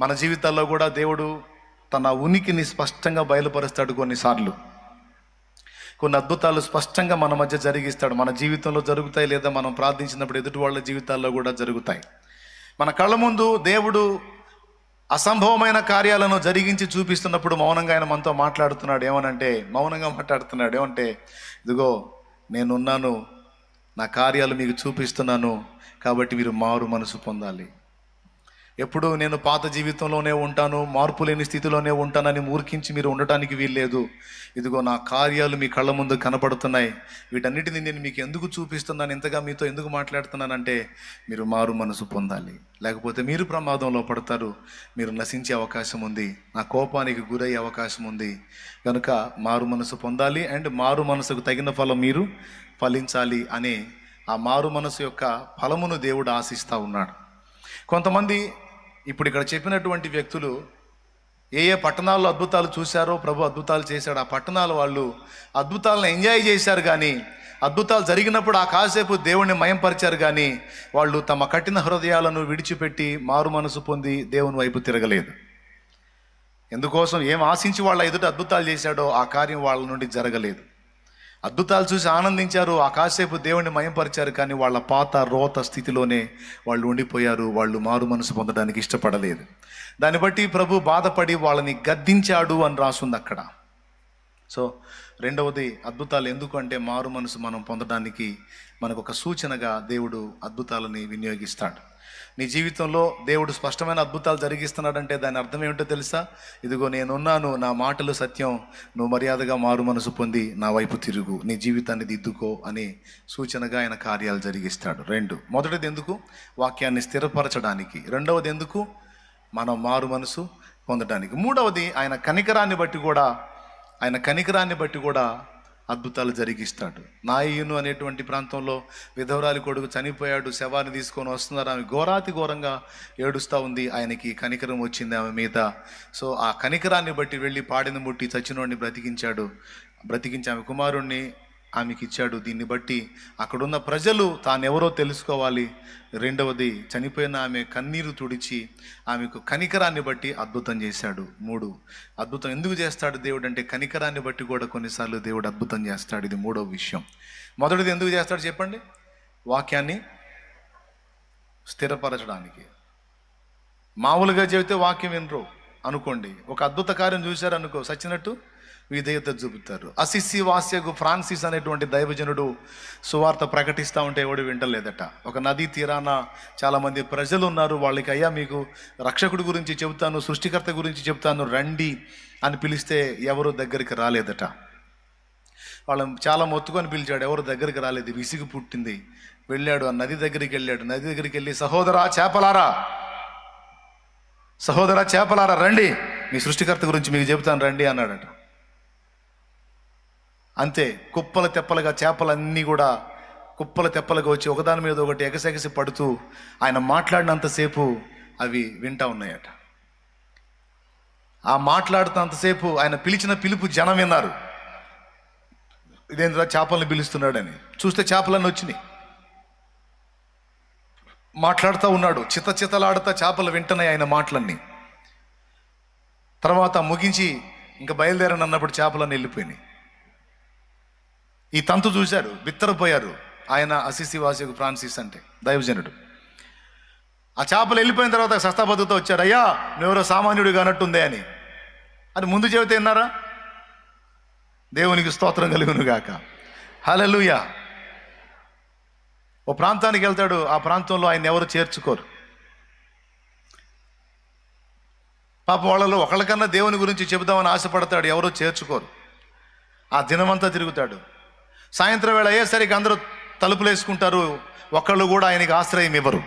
మన జీవితాల్లో కూడా దేవుడు తన ఉనికిని స్పష్టంగా బయలుపరుస్తాడు కొన్నిసార్లు. కొన్ని అద్భుతాలు స్పష్టంగా మన మధ్య జరిగిస్తాడు. మన జీవితంలో జరుగుతాయి లేదా మనం ప్రార్థించినప్పుడు ఎదుటి వాళ్ళ జీవితాల్లో కూడా జరుగుతాయి. మన కళ్ళ ముందు దేవుడు అసంభవమైన కార్యాలను జరిగించి చూపిస్తున్నప్పుడు మౌనంగా ఆయన మనతో మాట్లాడుతున్నాడు. ఏమనంటే మౌనంగా మాట్లాడుతున్నాడు. ఏమంటే ఇదిగో నేనున్నాను. నా కార్యాలు మీకు చూపిస్తున్నాను. కాబట్టి మీరు మారు మనసు పొందాలి. ఎప్పుడు నేను పాత జీవితంలోనే ఉంటాను మార్పు లేని స్థితిలోనే ఉంటానని మూర్ఖించి మీరు ఉండటానికి వీల్లేదు. ఇదిగో నా కార్యాలు మీ కళ్ళ ముందు కనపడుతున్నాయి. వీటన్నిటిని నేను మీకు ఎందుకు చూపిస్తున్నాను ఇంతగా మీతో ఎందుకు మాట్లాడుతున్నానంటే మీరు మారు మనసు పొందాలి. లేకపోతే మీరు ప్రమాదంలో పడతారు. మీరు నశించే అవకాశం ఉంది. నా కోపానికి గురయ్యే అవకాశం ఉంది. కనుక మారు మనసు పొందాలి అండ్ మారు మనసుకు తగిన ఫలం మీరు ఫలించాలి అనే ఆ మారు మనసు యొక్క ఫలమును దేవుడు ఆశిస్తూ ఉన్నాడు. కొంతమంది ఇప్పుడు ఇక్కడ చెప్పినటువంటి వ్యక్తులు ఏ ఏ పట్టణాల్లో అద్భుతాలు చూశారో ప్రభు అద్భుతాలు చేశాడు. ఆ పట్టణాల వాళ్ళు అద్భుతాలను ఎంజాయ్ చేశారు కానీ అద్భుతాలు జరిగినప్పుడు ఆ కాసేపు దేవుణ్ణి మయంపరిచారు కానీ వాళ్ళు తమ కఠిన హృదయాలను విడిచిపెట్టి మారు మనసు పొంది దేవుని వైపు తిరగలేదు. ఎందుకోసం ఏం ఆశించి వాళ్ళ ఎదుట అద్భుతాలు చేశాడో ఆ కార్యం వాళ్ళ నుండి జరగలేదు. అద్భుతాలు చూసి ఆనందించారు. ఆ కాసేపు దేవుణ్ణి మయంపరిచారు. కానీ వాళ్ళ పాత రోత స్థితిలోనే వాళ్ళు ఉండిపోయారు. వాళ్ళు మారు మనసు పొందడానికి ఇష్టపడలేదు. దాన్ని బట్టి ప్రభు బాధపడి వాళ్ళని గద్దించాడు అని రాసుంది అక్కడ. సో రెండవది అద్భుతాలు ఎందుకంటే మారు మనసు మనం పొందడానికి మనకు ఒక సూచనగా దేవుడు అద్భుతాలని వినియోగిస్తాడు. నీ జీవితంలో దేవుడు స్పష్టమైన అద్భుతాలు జరిగిస్తున్నాడంటే దాని అర్థం ఏమిటో తెలుసా? ఇదిగో నేనున్నాను నా మాటలు సత్యం. నువ్వు మర్యాదగా మారు మనసు పొంది నా వైపు తిరుగు. నీ జీవితాన్ని దిద్దుకో అని సూచనగా ఆయన కార్యాలు జరిగిస్తాడు. రెండు మొదటిది ఎందుకు? వాక్యాన్ని స్థిరపరచడానికి. రెండవది ఎందుకు? మనం మారు మనసు పొందడానికి మూడవది ఆయన కనికరాన్ని బట్టి కూడా ఆయన కనికరాన్ని బట్టి కూడా అద్భుతాలు జరిగిస్తాడు. నాయను అనేటువంటి ప్రాంతంలో విధవరాలి కొడుకు చనిపోయాడు శవాన్ని తీసుకొని వస్తున్నారు. ఆమె ఘోరాతి ఘోరంగా ఏడుస్తూ ఉంది. ఆయనకి కనికరం వచ్చింది ఆమె మీద. సో ఆ కనికరాన్ని బట్టి వెళ్ళి పాడిన ముట్టి చచ్చినోడిని బ్రతికించాడు. బ్రతికించి ఆమె కుమారుణ్ణి ఆమెకి ఇచ్చాడు దీన్ని బట్టి అక్కడున్న ప్రజలు తానెవరో తెలుసుకోవాలి. రెండవది చనిపోయిన ఆమె కన్నీరు తుడిచి ఆమెకు కనికరాన్ని బట్టి అద్భుతం చేశాడు. మూడు అద్భుతం ఎందుకు చేస్తాడు దేవుడు? అంటే కనికరాన్ని బట్టి కూడా కొన్నిసార్లు దేవుడు అద్భుతం చేస్తాడు. ఇది మూడవ విషయం. మొదటిది ఎందుకు చేస్తాడు చెప్పండి? వాక్యాన్ని స్థిరపరచడానికి. మామూలుగా చెబితే వాక్యం వినరు. అనుకోండి. ఒక అద్భుత కార్యం చూశారు అనుకో సచ్చినట్టు విధేయత చూపుతారు. అసిస్సి వాస్యకు ఫ్రాన్సిస్ అనేటువంటి దైవజనుడు సువార్త ప్రకటిస్తూ ఉంటే ఎవడు వింటలేదట. ఒక నదీ తీరాన చాలామంది ప్రజలు ఉన్నారు వాళ్ళకి అయ్యా మీకు రక్షకుడి గురించి చెబుతాను సృష్టికర్త గురించి చెబుతాను రండి అని పిలిస్తే ఎవరు దగ్గరికి రాలేదట. వాళ్ళని చాలా మొత్తుకొని పిలిచాడు. ఎవరు దగ్గరికి రాలేదు. విసిగి పుట్టింది. వెళ్ళాడు. ఆ నది దగ్గరికి వెళ్ళాడు. నది దగ్గరికి వెళ్ళి సహోదరా చేపలారా సహోదర చేపలారా రండి. మీ సృష్టికర్త గురించి మీకు చెబుతాను రండి అన్నాడట. అంతే కుప్పల తెప్పలుగా చేపలన్నీ కూడా కుప్పల తెప్పలుగా వచ్చి ఒకదాని మీద ఒకటి ఎగసెగసి పడుతూ ఆయన మాట్లాడినంతసేపు అవి వింటా ఉన్నాయట. ఆ మాట్లాడుతున్నంతసేపు ఆయన పిలిచిన పిలుపు జనం విన్నారు. ఇదేంద్రా చేపలను పిలుస్తున్నాడని. చూస్తే చేపలన్నీ వచ్చినాయి. మాట్లాడుతూ ఉన్నాడు. చిత చితలాడుతా చేపలు వింటున్నాయి ఆయన మాటలన్నీ. తర్వాత ముగించి ఇంకా బయలుదేరని అన్నప్పుడు చేపలన్నీ వెళ్ళిపోయినాయి. ఈ తంతు చూశారు బిత్తరపోయారు. ఆయన అసిసి వాసికు ఫ్రాన్సిస్ అంటే దైవజనుడు. ఆ చేపలు వెళ్ళిపోయిన తర్వాత సస్తాబద్ధతో వచ్చారు అయ్యా నువ్వెవరో సామాన్యుడు కానట్టుందే అని. అని ముందు చెబితే విన్నారా? దేవునికి స్తోత్రం కలుగును గాక హలలుయా ఓ ప్రాంతానికి వెళ్తాడు ఆ ప్రాంతంలో ఆయన ఎవరు చేర్చుకోరు. పాప వాళ్ళలో ఒకళ్ళకన్నా దేవుని గురించి చెబుదామని ఆశపడతాడు ఎవరో చేర్చుకోరు. ఆ దినమంతా తిరుగుతాడు. సాయంత్రం వేళ అయ్యేసరికి అందరూ తలుపులు వేసుకుంటారు ఒకళ్ళు కూడా ఆయనకి ఆశ్రయం ఇవ్వరు.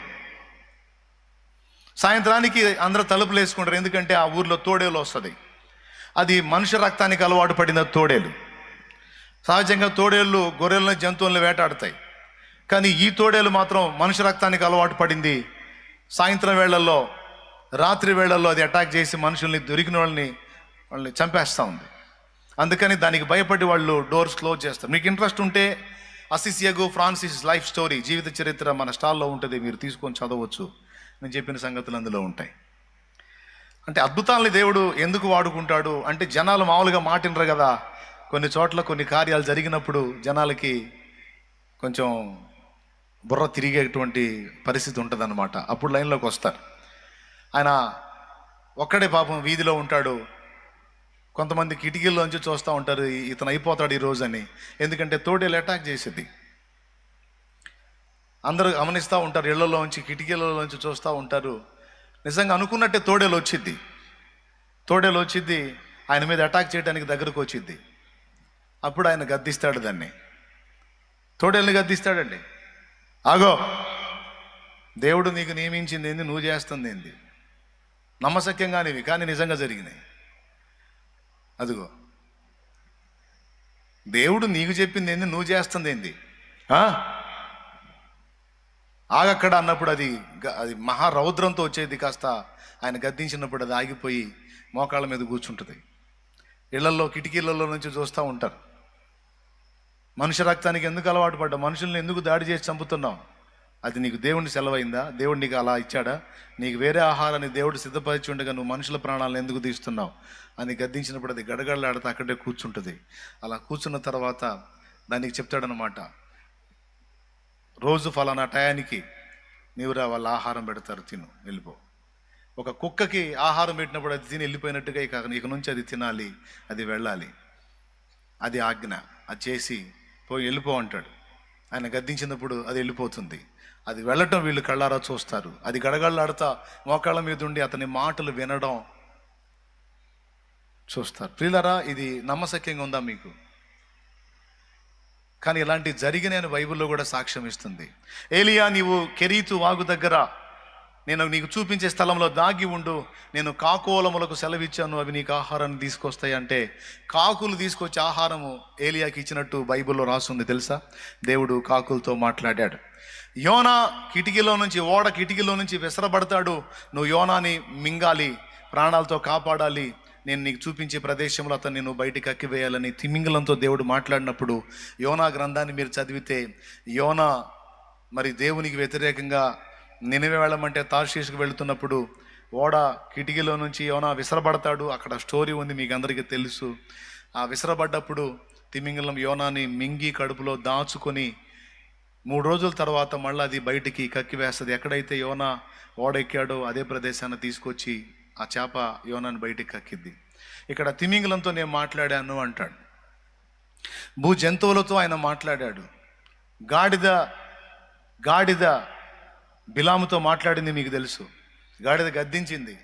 సాయంత్రానికి అందరూ తలుపులు వేసుకుంటారు ఎందుకంటే ఆ ఊర్లో తోడేలు వస్తుంది. అది మనుషు రక్తానికి అలవాటు పడిన తోడేలు. సహజంగా తోడేళ్ళు గొర్రెలను జంతువులను వేటాడతాయి. కానీ ఈ తోడేలు మాత్రం మనిషి రక్తానికి అలవాటు పడింది. సాయంత్రం వేళల్లో రాత్రి వేళల్లో అది అటాక్ చేసి మనుషుల్ని దొరికిన వాళ్ళని వాళ్ళని చంపేస్తూ ఉంది. అందుకని దానికి భయపడి వాళ్ళు డోర్స్ క్లోజ్ చేస్తారు. మీకు ఇంట్రెస్ట్ ఉంటే అసిసియగు ఫ్రాన్సిస్ లైఫ్ స్టోరీ జీవిత చరిత్ర మన స్టాల్లో ఉంటుంది మీరు తీసుకొని చదవచ్చు. నేను చెప్పిన సంగతులు అందులో ఉంటాయి. అంటే అద్భుతాలని దేవుడు ఎందుకు వాడుకుంటాడు? అంటే జనాలు మామూలుగా మాటినరు కదా. కొన్ని చోట్ల కొన్ని కార్యాలు జరిగినప్పుడు జనాలకి కొంచెం బుర్ర తిరిగేటువంటి పరిస్థితి ఉంటుందన్నమాట. అప్పుడు లైన్లోకి వస్తారు. ఆయన ఒక్కడే పాపం వీధిలో ఉంటాడు. కొంతమంది కిటికీల్లోంచి చూస్తూ ఉంటారు ఇతను అయిపోతాడు ఈ రోజు అని ఎందుకంటే తోడేలు అటాక్ చేసేది. అందరూ గమనిస్తూ ఉంటారు ఇళ్ళలోంచి కిటికీలలోంచి చూస్తూ ఉంటారు. నిజంగా అనుకున్నట్టే తోడేలు వచ్చింది తోడేలు వచ్చిద్ది ఆయన మీద అటాక్ చేయడానికి దగ్గరకు వచ్చిద్ది. అప్పుడు ఆయన గద్దిస్తాడు దాన్ని. తోడేల్ని గద్దిస్తాడండి. ఆగో. దేవుడు నీకు నియమించింది ఏంది నువ్వు చేస్తుంది ఏంది నమ్మశక్యంగానివి కానీ నిజంగా జరిగినాయి. అదిగో. దేవుడు నీకు చెప్పింది ఏంది నువ్వు చేస్తుంది ఏంది ఆగక్కడ అన్నప్పుడు అది గ- అది మహారౌద్రంతో వచ్చేది కాస్త ఆయన గద్దించినప్పుడు అది ఆగిపోయి మోకాళ్ళ మీద కూర్చుంటుంది. ఇళ్ళలో కిటికీలలో నుంచి చూస్తూ ఉంటారు. మనుష్య రక్తానికి ఎందుకు అలవాటు పడ్డా మనుషుల్ని ఎందుకు దాడి చేసి చంపుతున్నావు? అది నీకు దేవుని సెలవైందా? దేవుడు నీకు అలా ఇచ్చాడా? నీకు వేరే ఆహారాన్ని దేవుడు సిద్ధపరిచి ఉండగా నువ్వు మనుషుల ప్రాణాలను ఎందుకు తీస్తున్నావు? అని గద్దించినప్పుడు అది గడగడలాడితే అక్కడే కూర్చుంటుంది. అలా కూర్చున్న తర్వాత దానికి చెప్తాడనమాట రోజు ఫలానా టయానికి నీవురా వాళ్ళ ఆహారం పెడతారు తిను వెళ్ళిపో. ఒక కుక్కకి ఆహారం పెట్టినప్పుడు అది తిని వెళ్ళిపోయినట్టుగా ఇక ఇక నుంచి అది తినాలి అది వెళ్ళాలి. అది ఆజ్ఞ అది చేసి పోయి వెళ్ళిపో అంటాడు. ఆయన గద్దించినప్పుడు అది వెళ్ళిపోతుంది. అది వెళ్ళటం వీళ్ళు కళ్ళారా చూస్తారు. అది గడగళ్ళాడుతా మోకాళ్ళ మీద ఉండి అతని మాటలు వినడం చూస్తారు. ప్రియులరా ఇది నమ్మశక్యంగా ఉందా మీకు? కానీ ఇలాంటి జరిగిన బైబిల్లో కూడా సాక్ష్యం ఇస్తుంది. ఏలియా నీవు కెరీతు వాగు దగ్గర నేను నీకు చూపించే స్థలంలో దాగి ఉండు. నేను కాకోలములకు సెలవిచ్చాను అవి నీకు ఆహారాన్ని తీసుకొస్తాయి అంటే కాకులు తీసుకొచ్చి ఆహారము ఏలియాకి ఇచ్చినట్టు బైబిల్లో రాస్తుంది తెలుసా? దేవుడు కాకులతో మాట్లాడాడు. యోనా కిటికీలో నుంచి ఓడ కిటికీలో నుంచి విసరబడతాడు. నువ్వు యోనాని మింగాలి ప్రాణాలతో కాపాడాలి. నేను నీకు చూపించే ప్రదేశంలో అతను నేను బయటికి అక్కివేయాలని తిమింగలంతో దేవుడు మాట్లాడినప్పుడు యోనా గ్రంథాన్ని మీరు చదివితే యోనా మరి దేవునికి వ్యతిరేకంగా నినివే వెళ్ళమంటే తార్షీష్కి వెళుతున్నప్పుడు ఓడ కిటికీలో నుంచి ఏమైనా విసరబడతాడు? అక్కడ స్టోరీ ఉంది మీకు అందరికీ తెలుసు. ఆ విసరబడ్డప్పుడు తిమింగలం యోనాని మింగి కడుపులో దాచుకొని మూడు రోజుల తర్వాత మళ్ళీ అది బయటికి కక్కివేస్తుంది ఎక్కడైతే యోన ఓడెక్కాడో అదే ప్రదేశాన్ని తీసుకొచ్చి ఆ చేప యోనాన్ని బయటికి కక్కిద్ది. ఇక్కడ తిమింగలంతో నేను మాట్లాడాను అంటాడు. భూ జంతువులతో ఆయన మాట్లాడాడు. గాడిద గాడిద బిలాముతో మాట్లాడింది మీకు తెలుసు. గాడిద గద్దించింది.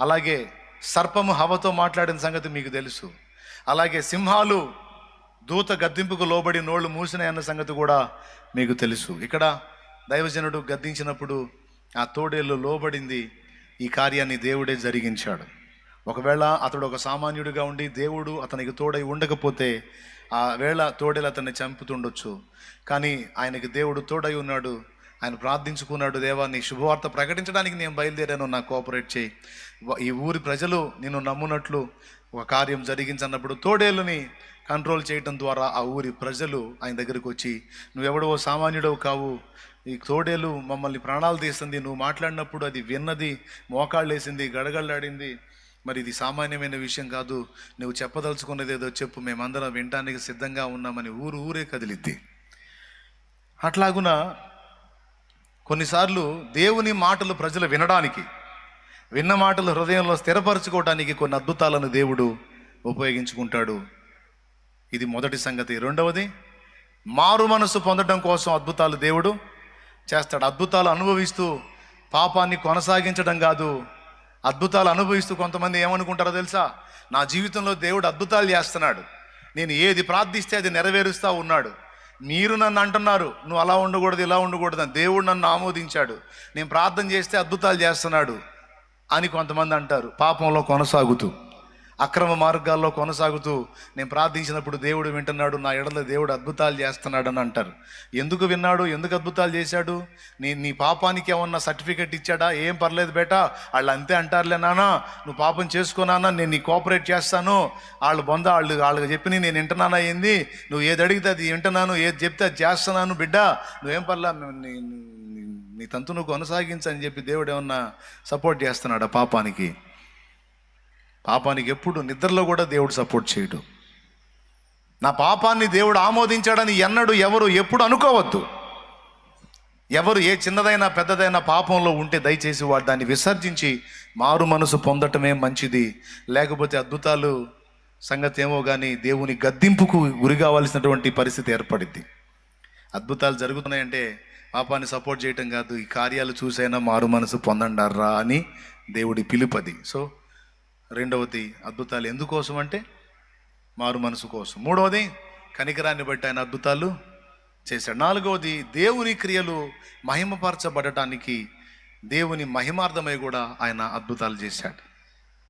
అలాగే సర్పము హవతో మాట్లాడిన సంగతి మీకు తెలుసు. అలాగే సింహాలు దూత గద్దింపుకు లోబడి నోళ్ళు మూసినాయి అన్న సంగతి కూడా మీకు తెలుసు. ఇక్కడ దైవజనుడు గద్దించినప్పుడు ఆ తోడేళ్ళు లోబడింది. ఈ కార్యాన్ని దేవుడే జరిగించాడు. ఒకవేళ అతడు ఒక సామాన్యుడిగా ఉండి దేవుడు అతనికి తోడై ఉండకపోతే ఆ వేళ తోడేలు అతన్ని చంపుతుండొచ్చు. కానీ ఆయనకి దేవుడు తోడై ఉన్నాడు. ఆయన ప్రార్థించుకున్నాడు దేవా నీ శుభవార్త ప్రకటించడానికి నేను బయలుదేరాను నాకు కోఆపరేట్ చేయి. ఈ ఊరి ప్రజలు నిన్ను నమ్మునట్లు ఒక కార్యం జరిగించన్నప్పుడు తోడేళ్ళని కంట్రోల్ చేయటం ద్వారా ఆ ఊరి ప్రజలు ఆయన దగ్గరికి వచ్చి నువ్వెవడో సామాన్యుడవు కావు. ఈ తోడేలు మమ్మల్ని ప్రాణాలు తీస్తుంది. నువ్వు మాట్లాడినప్పుడు అది విన్నది మోకాళ్ళు వేసింది గడగళ్ళాడింది మరి ఇది సామాన్యమైన విషయం కాదు. నువ్వు చెప్పదలుచుకున్నది ఏదో చెప్పు. మేమందరం వినటానికి సిద్ధంగా ఉన్నామని ఊరు ఊరే కదిలిద్ది. అట్లాగున కొన్నిసార్లు దేవుని మాటలు ప్రజలు వినడానికి విన్న మాటలు హృదయంలో స్థిరపరచుకోవడానికి కొన్ని అద్భుతాలను దేవుడు ఉపయోగించుకుంటాడు. ఇది మొదటి సంగతి. రెండవది మారు మనసు పొందడం కోసం అద్భుతాలు దేవుడు చేస్తాడు. అద్భుతాలు అనుభవిస్తూ పాపాన్ని కొనసాగించడం కాదు అద్భుతాలు అనుభవిస్తూ కొంతమంది ఏమనుకుంటారో తెలుసా? నా జీవితంలో దేవుడు అద్భుతాలు చేస్తున్నాడు. నేను ఏది ప్రార్థిస్తే అది నెరవేరుస్తూ ఉన్నాడు. మీరు నన్ను అంటున్నారు నువ్వు అలా ఉండకూడదు ఇలా ఉండకూడదు అని దేవుడు నన్ను ఆమోదించాడు. నేను ప్రార్థన చేస్తే అద్భుతాలు చేస్తున్నాడు అని కొంతమంది అంటారు. పాపంలో కొనసాగుతూ. అక్రమ మార్గాల్లో కొనసాగుతూ నేను ప్రార్థించినప్పుడు దేవుడు వింటున్నాడు నా ఎడల దేవుడు అద్భుతాలు చేస్తున్నాడు అని అంటారు. ఎందుకు విన్నాడు? ఎందుకు అద్భుతాలు చేశాడు? నీ నీ పాపానికి ఏమన్నా సర్టిఫికెట్ ఇచ్చాడా? ఏం పర్లేదు బేటా వాళ్ళు అంతే అంటారులే నానా నువ్వు పాపం చేసుకున్నానా నేను నీ కోఆపరేట్ చేస్తాను. వాళ్ళు బొంద వాళ్ళు వాళ్ళకి చెప్పిన నేను వింటున్నానా ఏంది? నువ్వు ఏది అడిగితే అది వింటున్నాను ఏది చెప్తే అది చేస్తున్నాను బిడ్డ. నువ్వేం పర్లా నీ- నీ- తంతు నువ్వు కొనసాగించని చెప్పి దేవుడు ఏమన్నా సపోర్ట్ చేస్తున్నాడు ఆ పాపానికి? పాపానికి ఎప్పుడు నిద్రలో కూడా దేవుడు సపోర్ట్ చేయడు. నా పాపాన్ని దేవుడు ఆమోదించాడని ఎన్నడు ఎవరు ఎప్పుడు అనుకోవద్దు. ఎవరు ఏ చిన్నదైనా పెద్దదైనా పాపంలో ఉంటే దయచేసి వాడు దాన్ని విసర్జించి మారు మనసు పొందటమే మంచిది. లేకపోతే అద్భుతాలు సంగతి ఏమో కానీ దేవుని గద్దింపుకు గురి కావాల్సినటువంటి పరిస్థితి ఏర్పడింది అద్భుతాలు జరుగుతున్నాయంటే పాపాన్ని సపోర్ట్ చేయటం కాదు. ఈ కార్యాలు చూసైనా మారు మనసు పొందండారా అని దేవుడి పిలుపది. సో రెండవది అద్భుతాలు ఎందుకోసం అంటే మారు మనసు కోసం. మూడవది కనికరాన్ని బట్టి ఆయన అద్భుతాలు చేశాడు. నాలుగవది దేవుని క్రియలు మహిమపరచబడటానికి దేవుని మహిమార్థమై కూడా ఆయన అద్భుతాలు చేశాడు.